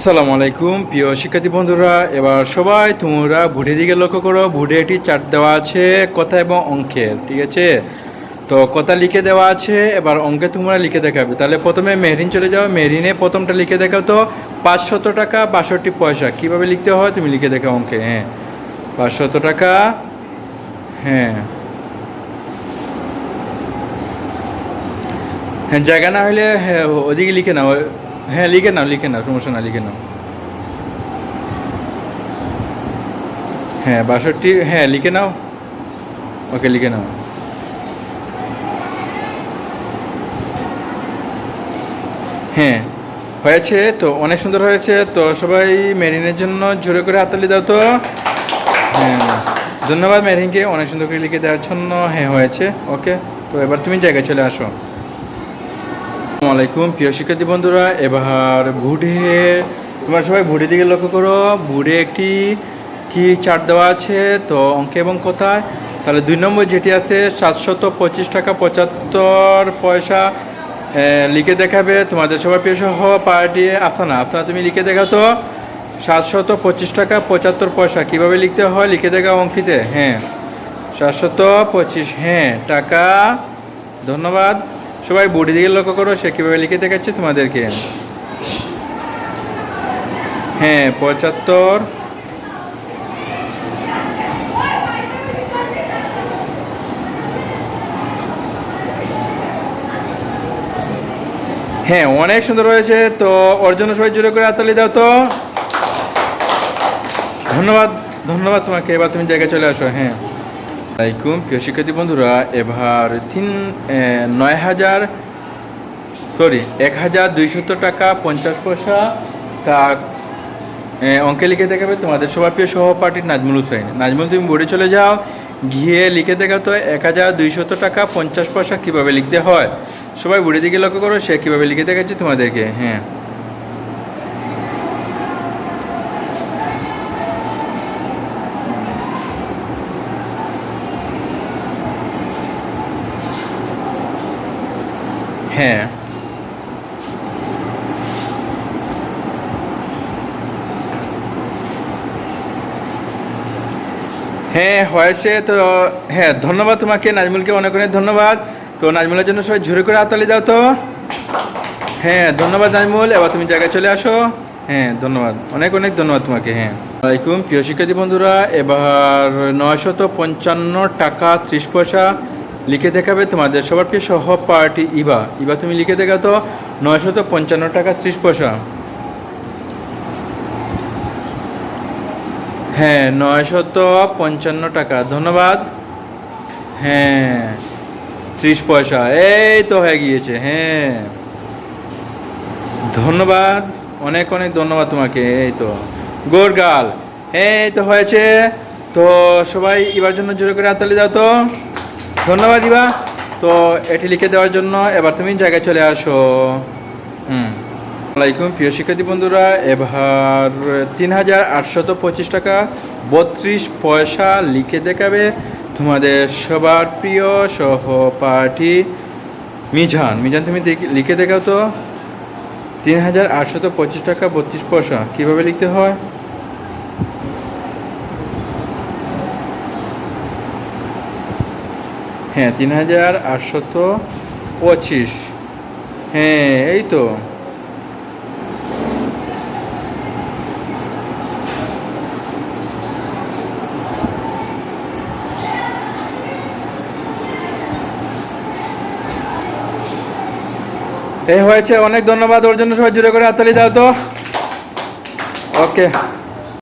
আসসালামু আলাইকুম। প্রিয় শিক্ষার্থী বন্ধুরা, এবার সবাই তোমরা ভুটে দিকে লক্ষ্য করো। ভুটে একটি চার্ট দেওয়া আছে, কথা এবং অঙ্কের, ঠিক আছে? তো কথা লিখে দেওয়া আছে, এবার অঙ্কে তোমরা লিখে দেখাবে। তাহলে প্রথমে মেহরিন চলে যাও। মেহরিনে প্রথমটা লিখে দেখাও তো। পাঁচশত টাকা, বাষট্টি পয়সা। কীভাবে লিখতে হয়? তুমি লিখে দেখাও অঙ্কে হ্যাঁ। পাঁচশত টাকা হ্যাঁ। হ্যাঁ জায়গা না হলে হ্যাঁ ওদিকে লিখে নাও। হ্যাঁ লিখে নাও লিখে নাও, সমস্যা না লিখে নাও। হ্যাঁ বাষট্টি হ্যাঁ লিখে নাও। ওকে, লিখে নাও। হ্যাঁ হয়েছে তো, অনেক সুন্দর হয়েছে তো, সবাই মেরিনের জন্য জোরে করে হাততালি দাও তো। হ্যাঁ ধন্যবাদ মেরিনকে অনেক সুন্দর করে লিখে দেওয়ার জন্য। হ্যাঁ হয়েছে, ওকে, তো এবার তুমি জায়গায় চলে আসো। আলাইকুম, প্রিয় শিক্ষার্থী বন্ধুরা, এবার ভুডে তোমরা সবাই ভুডে দিকে লক্ষ্য করো। ভুডে একটি কি চার্ট দেওয়া আছে? তো অঙ্কে এবং কোথায়? তাহলে দুই নম্বর যেটি আছে, সাতশত পঁচিশ টাকা পঁচাত্তর পয়সা লিখে দেখাবে তোমাদের সবার প্রিয় সহ পার্টি আফতানা। আফতানা, তুমি লিখে দেখাও তো। সাতশত পঁচিশ টাকা পঁচাত্তর পয়সা, কীভাবে লিখতে হয়? লিখে দেখা অঙ্কিতে। হ্যাঁ সাতশত পঁচিশ হ্যাঁ টাকা। ধন্যবাদ। সবাই বডি দিকে লক্ষ্য করো, সে কীভাবে লিখে দেখাচ্ছে তোমাদেরকে। হ্যাঁ পঁচাত্তর। হ্যাঁ অনেক সুন্দর হয়েছে, তো ওর জন্য সবাই জোরে করে হাততালি দাও তো। ধন্যবাদ ধন্যবাদ তোমাকে, এবার তুমি জায়গায় চলে আসো হ্যাঁ। আলাইকুম। প্রিয় শিক্ষার্থী বন্ধুরা, এবার তিন নয় হাজার সরি এক হাজার দুইশত টাকা পঞ্চাশ পয়সা তা অঙ্কে লিখে দেখাবে তোমাদের সবার প্রিয় সহপাঠী নাজমুল হুসাইন। নাজমুল তুমি বোর্ডে চলে যাও, গিয়ে লিখে দেখাতো এক হাজার দুইশত টাকা পঞ্চাশ পয়সা কীভাবে লিখতে হয়। সবাই বোর্ডের দিকে লক্ষ্য করো, সে কীভাবে লিখে দেখাচ্ছে তোমাদেরকে। হ্যাঁ। হ্যাঁ। হ্যাঁ হয়েছে তো হ্যাঁ ধন্যবাদ তোমাকে, নাজমুলকে অনেক অনেক ধন্যবাদ। তো নাজমুলের জন্য সবাই ঝুরে করে হাততালি দাও তো। হ্যাঁ ধন্যবাদ নাজমুল, এবার তুমি জায়গায় চলে আসো। হ্যাঁ ধন্যবাদ, অনেক অনেক ধন্যবাদ তোমাকে হ্যাঁ। ওয়ালাইকুম, প্রিয় শিক্ষার্থী বন্ধুরা, এবার নয়শত পঞ্চান্ন টাকা ত্রিশ পয়সা লিখে দেখাবে তোমাদের সবার প্রিয় সহ পার্টি ইবা ইবা তুমি লিখে দেখা তো নয়শত পঞ্চান্ন টাকা ত্রিশ পয়সা। হ্যাঁ নয়শত পঞ্চান্ন টাকা, ধন্যবাদ। হ্যাঁ ত্রিশ পয়সা, এই তো হয়ে গিয়েছে হ্যাঁ। ধন্যবাদ, অনেক অনেক ধন্যবাদ তোমাকে, এই তো। গোর গাল, এই তো হয়েছে। তো সবাই এবার জন্য জোরে করে হাততালি দাও তো। ধন্যবাদ ইবা। তো এটি লিখে দেওয়ার জন্য এবার তুমি জায়গায় চলে আসো। হুম। আলাইকুম প্রিয় শিক্ষার্থী বন্ধুরা, এবার তিন হাজার আটশত পঁচিশ টাকা বত্রিশ পয়সা লিখে দেখাবে তোমাদের সবার প্রিয় সহপাঠী মিজান। মিজান, তুমি লিখে দেখাও তো। তিন হাজার আটশত পঁচিশ টাকা বত্রিশ পয়সা, কীভাবে লিখতে হয়? হ্যাঁ তিন হাজার আটশত পঁচিশ। হ্যাঁ এই তো। হয়েছে, অনেক ধন্যবাদ, ওর জন্য সবাই জুড়ে করে হাততালি দাও তো। ওকে।